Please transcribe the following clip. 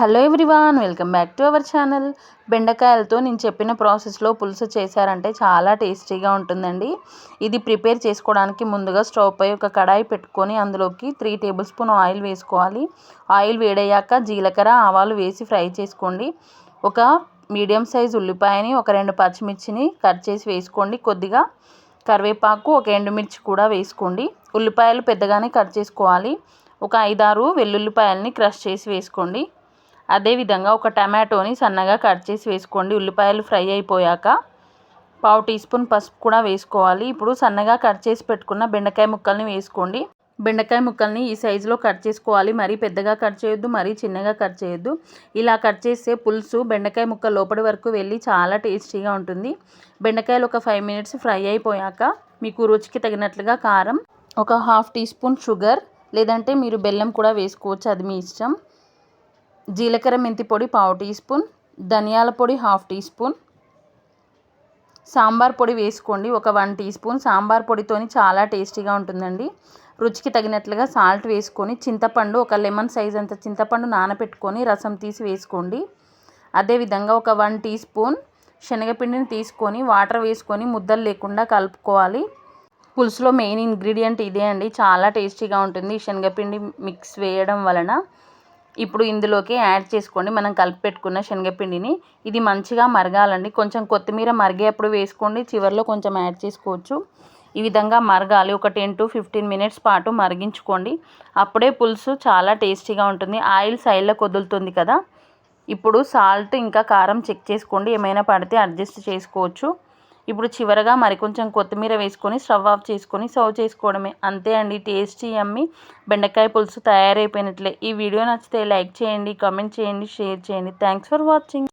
Hello everyone welcome back to our channel. బెండకాయలతో నేను చెప్పిన ప్రాసెస్లో పులుసు చేశారంటే చాలా టేస్టీగా ఉంటుందండి. ఇది ప్రిపేర్ చేసుకోవడానికి ముందుగా స్టవ్ పై ఒక కడాయి పెట్టుకొని అందులోకి త్రీ టేబుల్ స్పూన్ ఆయిల్ వేసుకోవాలి. ఆయిల్ వేడయ్యాక జీలకర్ర ఆవాలు వేసి ఫ్రై చేసుకోండి. ఒక మీడియం సైజ్ ఉల్లిపాయని ఒక రెండు పచ్చిమిర్చిని కట్ చేసి వేసుకోండి. కొద్దిగా కరివేపాకు ఒక ఎండుమిర్చి కూడా వేసుకోండి. ఉల్లిపాయలు పెద్దగానే కట్ చేసుకోవాలి. ఒక ఐదారు వెల్లుల్లిపాయలని క్రష్ చేసి వేసుకోండి. అదేవిధంగా ఒక టమాటోని సన్నగా కట్ చేసి వేసుకోండి. ఉల్లిపాయలు ఫ్రై అయిపోయాక పావు టీ స్పూన్ పసుపు కూడా వేసుకోవాలి. ఇప్పుడు సన్నగా కట్ చేసి పెట్టుకున్న బెండకాయ ముక్కల్ని వేసుకోండి. బెండకాయ ముక్కల్ని ఈ సైజులో కట్ చేసుకోవాలి. మరీ పెద్దగా కట్ చేయొద్దు మరీ చిన్నగా కట్ చేయొద్దు. ఇలా కట్ చేస్తే పులుసు బెండకాయ ముక్క లోపలి వరకు వెళ్ళి చాలా టేస్టీగా ఉంటుంది. బెండకాయలు ఒక ఫైవ్ మినిట్స్ ఫ్రై అయిపోయాక మీకు రుచికి తగినట్లుగా కారం ఒక హాఫ్ టీ స్పూన్ షుగర్ లేదంటే మీరు బెల్లం కూడా వేసుకోవచ్చు. అది మీ ఇష్టం. జీలకర్ర మెంతి పొడి పావు టీ స్పూన్ ధనియాల పొడి హాఫ్ టీ స్పూన్. సాంబార్ పొడి వేసుకోండి ఒక వన్ టీ స్పూన్. సాంబార్ పొడితోని చాలా టేస్టీగా ఉంటుందండి. రుచికి తగినట్లుగా సాల్ట్ వేసుకొని చింతపండు ఒక లెమన్ సైజ్ అంత చింతపండు నానబెట్టుకొని రసం తీసి వేసుకోండి. అదేవిధంగా ఒక వన్ టీ స్పూన్ శనగపిండిని తీసుకొని వాటర్ వేసుకొని ముద్దలు లేకుండా కలుపుకోవాలి. పులుసులో మెయిన్ ఇంగ్రీడియంట్ ఇదే అండి. చాలా టేస్టీగా ఉంటుంది శనగపిండి మిక్స్ వేయడం వలన. ఇప్పుడు ఇందులోకి యాడ్ చేసుకోండి. మనం కలిపి పెట్టుకున్న శనగపిండిని ఇది మంచిగా మరగాలండి. కొంచెం కొత్తిమీర మరిగేప్పుడు వేసుకోండి. చివరిలో కొంచెం యాడ్ చేసుకోవచ్చు. ఈ విధంగా మరగాలి. ఒక టెన్ టు ఫిఫ్టీన్ మినిట్స్ పాటు మరిగించుకోండి. అప్పుడే పులుసు చాలా టేస్టీగా ఉంటుంది. ఆయిల్ సైడ్లోకి వదులుతుంది కదా. ఇప్పుడు సాల్ట్ ఇంకా కారం చెక్ చేసుకోండి. ఏమైనా పడితే అడ్జస్ట్ చేసుకోవచ్చు. ఇప్పుడు చివరగా మరి కొంచెం కొత్తిమీర వేసుకొని స్టవ్ ఆఫ్ చేసుకొని సర్వ్ చేసుకోవడమే. అంతే అండి టేస్టీ అమ్మి బెండకాయ పులుసు తయారైపోయినట్లే. ఈ వీడియో నచ్చితే లైక్ చేయండి కామెంట్ చేయండి షేర్ చేయండి. Thanks for watching